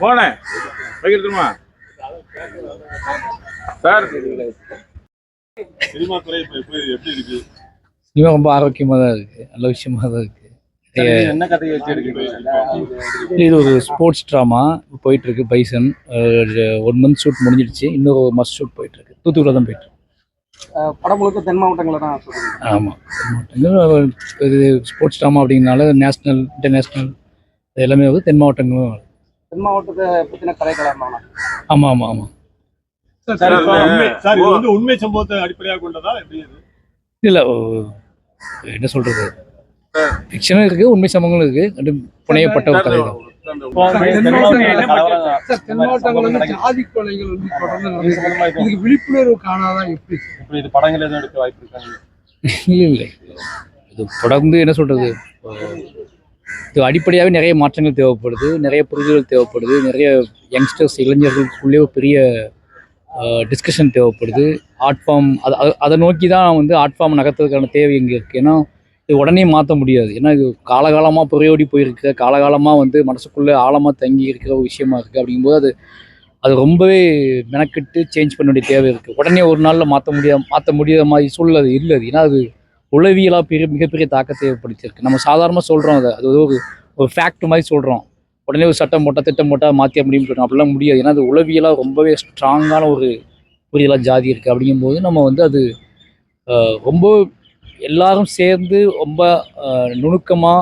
போனே. வைக்கிறதுமா sir. Cinema துறை இப்ப எப்படி இருக்கு? சினிமா ரொம்ப ஆரோக்கியமாக தான் இருக்குது நல்ல விஷயமா தான் என்ன கதையை எடுக்கீங்க இது ஒரு ஸ்போர்ட்ஸ் ட்ராமா போயிட்டுருக்கு பைசன். ஒன் மந்த் ஷூட் முடிஞ்சிடுச்சு. இன்னொரு மஸ்ட் ஷூட் போயிட்டுருக்கு. தூத்துக்குடியில் தான் போயிட்டுருக்கு. அஹ் படம் முழுக்க தென் மாவட்டங்களில் தான் ஆமாம் இது ஸ்போர்ட்ஸ் ட்ராமா அப்படிங்கனால நேஷ்னல் இன்டர்நேஷ்னல் இது எல்லாமே வந்து தென் மாவட்டங்களும். தென் மாவட்டத்தை பற்றின கதைக்களம் தானே ஆமாம் ஆமாம் ஆமாம் உண்மை- சம்பவத்தை அடிப்படையாக கொண்டதா? இல்லை என்ன சொல்கிறது ஃபிக்ஷனும் இருக்குது உண்மை சம்பவங்களும் ரெண்டும் புனையப்பட்ட ஒரு கதை தான். விழிப்புணர்வு காணாதான் எப்படி? இது படங்கள் எதுவும் எடுக்க வாய்ப்பு இருக்காங்க இல்லை இல்லை இது தொடர்ந்து என்ன சொல்கிறது இது அடிப்படையாகவே நிறைய மாற்றங்கள் தேவைப்படுது நிறைய புரிதல்கள் தேவைப்படுது நிறைய யங்ஸ்டர்ஸ் இளைஞர்களுக்குள்ளே பெரிய டிஸ்கஷன் தேவைப்படுது. ஆர்ட் ஃபார்ம் அதை அதை- அதை நோக்கி தான் வந்து ஆர்ட் ஃபார்ம் நகர்த்துறதுக்கான தேவை இங்கே இருக்குது ஏன்னா இது உடனே மாற்ற முடியாது. ஏன்னா இது காலகாலமாக புறையோடி போயிருக்க காலகாலமாக வந்து மனசுக்குள்ளே ஆழமாக தங்கி இருக்கிற ஒரு விஷயமா இருக்குது அப்படிங்கும்போது அது அது ரொம்பவே மெனக்கெட்டு சேஞ்ச் பண்ண வேண்டிய தேவை இருக்குது உடனே ஒரு நாளில் மாற்ற முடியா மாற்ற முடியாத மாதிரி சூழல் அது இல்லை அது. ஏன்னா அது உளவியலாக பெரிய மிகப்பெரிய தாக்கத்தை ஏற்படுத்தியிருக்கு. நம்ம சாதாரணமாக சொல்கிறோம் அதை. அது ஒரு ஒரு ஃபேக்ட் மாதிரி சொல்கிறோம் உடனே ஒரு சட்டம் போட்டால் திட்டம் போட்டால் மாற்றிய முடியும் சொல்கிறோம் அப்படிலாம் முடியாது. ஏன்னா அது உளவியலாக ரொம்பவே ஸ்ட்ராங்கான ஒரு புரியலாக ஜாதி இருக்குது அப்படிங்கும்போது நம்ம வந்து அது ரொம்ப எல்லாரும் சேர்ந்து ரொம்ப நுணுக்கமாக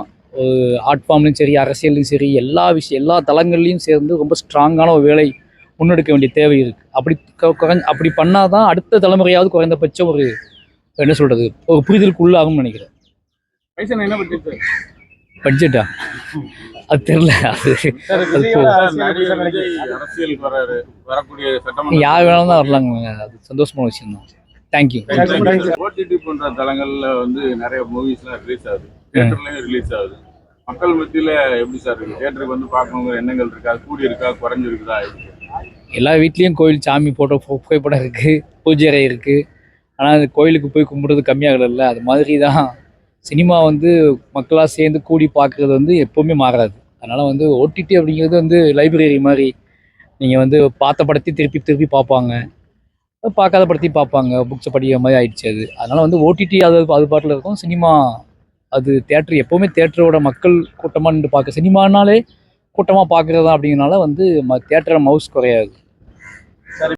ஆர்ட் ஃபார்ம்லையும் சரி அரசியல்லையும் சரி எல்லா விஷயம் எல்லா தளங்கள்லையும் சேர்ந்து ரொம்ப ஸ்ட்ராங்கான ஒரு வேலை முன்னெடுக்க வேண்டிய தேவை இருக்குது அப்படி குறைஞ்ச அப்படி பண்ணால் தான் அடுத்த தலைமுறையாவது குறைந்தபட்சம் ஒரு என்ன சொல்கிறது ஒரு புரிதலுக்கு உள்ளாகும்னு நினைக்கிறேன் என்ன பட்ஜெட்டா அது தெரில அது வரக்கூடிய சட்டமன்ற யார் வேணாலும் தான் வரலாங்க. அது சந்தோஷமான விஷயம் தான். தேங்க்யூ ஓடிடி போன்ற தளங்கள்ல வந்து நிறைய மூவிஸ்லாம் ரிலீஸ் ஆகுது. தியேட்டர்லயும் ரிலீஸ் ஆகுது. மக்கள் மத்தியில எப்படி சார் இருக்கு தியேட்டருக்கு வந்து பார்க்கணுங்கிற எண்ணங்கள் இருக்கா? கூடி இருக்கா குறைஞ்சு இருக்குதா எல்லா வீட்லேயும் கோயில் சாமி போட்டோ புகைப்படம் இருக்குது பூஜை அறை இருக்குது ஆனால் அது கோயிலுக்கு போய் கும்பிட்றது கம்மியாகல அது மாதிரி தான் சினிமா வந்து மக்களாக சேர்ந்து கூடி பார்க்குறது வந்து எப்போவுமே மாறாது. அதனால் வந்து ஓடிடி அப்படிங்கிறது வந்து லைப்ரரி மாதிரி நீங்கள் வந்து பார்த்த படத்தையும் திருப்பி திருப்பி பார்ப்பாங்க. பார்க்காத படத்தையும் பார்ப்பாங்க. புக்ஸை படிக்கிற மாதிரி ஆயிடுச்சு அது. அதனால் வந்து ஓடிடி அது அது பாட்டில் இருக்கும். சினிமா அது தேட்டர் எப்போவுமே தேட்டரோட மக்கள் கூட்டமாக நின்று பார்க்க. சினிமானாலே கூட்டமாக பார்க்குறது தான் அப்படிங்கிறனால வந்து ம தேட்டரை மவுஸ் குறையாது.